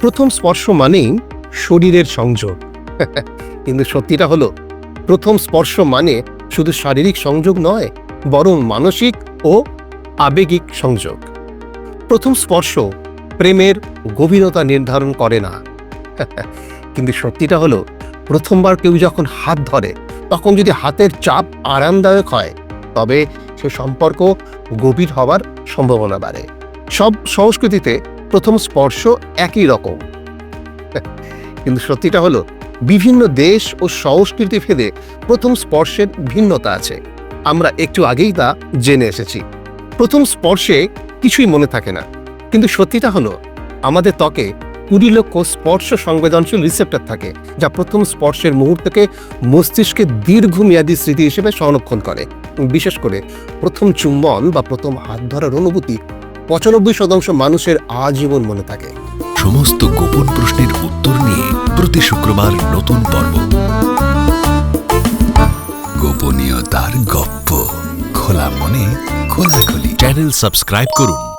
প্রথম স্পর্শ মানেই শরীরের সংযোগ। কিন্তু সত্যিটা হলো, প্রথম স্পর্শ মানে শুধু শারীরিক সংযোগ নয়, বরং মানসিক ও আবেগিক সংযোগ। প্রথম স্পর্শ প্রেমের গভীরতা নির্ধারণ করে না। কিন্তু সত্যিটা হলো, প্রথমবার কেউ যখন হাত ধরে, তখন যদি হাতের চাপ আরামদায়ক হয়, তবে সে সম্পর্ক গভীর হওয়ার সম্ভাবনা বাড়ে। সব সংস্কৃতিতে প্রথম স্পর্শ একই রকম। কিন্তু সত্যিটা হলো, বিভিন্ন দেশ ও সংস্কৃতি ভেদে প্রথম স্পর্শের ভিন্নতা আছে। আমরা একটু আগেই তা জেনে এসেছি। প্রথম স্পর্শে কিছুই মনে থাকে না। কিন্তু সত্যিটা হলো, আমাদের ত্বকে কুড়ি লক্ষ স্পর্শ সংবেদনশীল রিসেপ্টার থাকে, যা প্রথম স্পর্শের মুহূর্তকে মস্তিষ্কে দীর্ঘমেয়াদী স্মৃতি হিসেবে সংরক্ষণ করে। বিশেষ করে প্রথম চুম্বন বা প্রথম হাত ধরার অনুভূতি পঁচানব্বই শতাংশ মানুষের আজীবন মনে থাকে। সমস্ত গোপন প্রশ্নের উত্তর নিয়ে প্রতি শুক্রবার নতুন পর্ব। গোপনীয়তার গপ্প। খোলা মনে, খোলাখুলি। চ্যানেল সাবস্ক্রাইব করুন।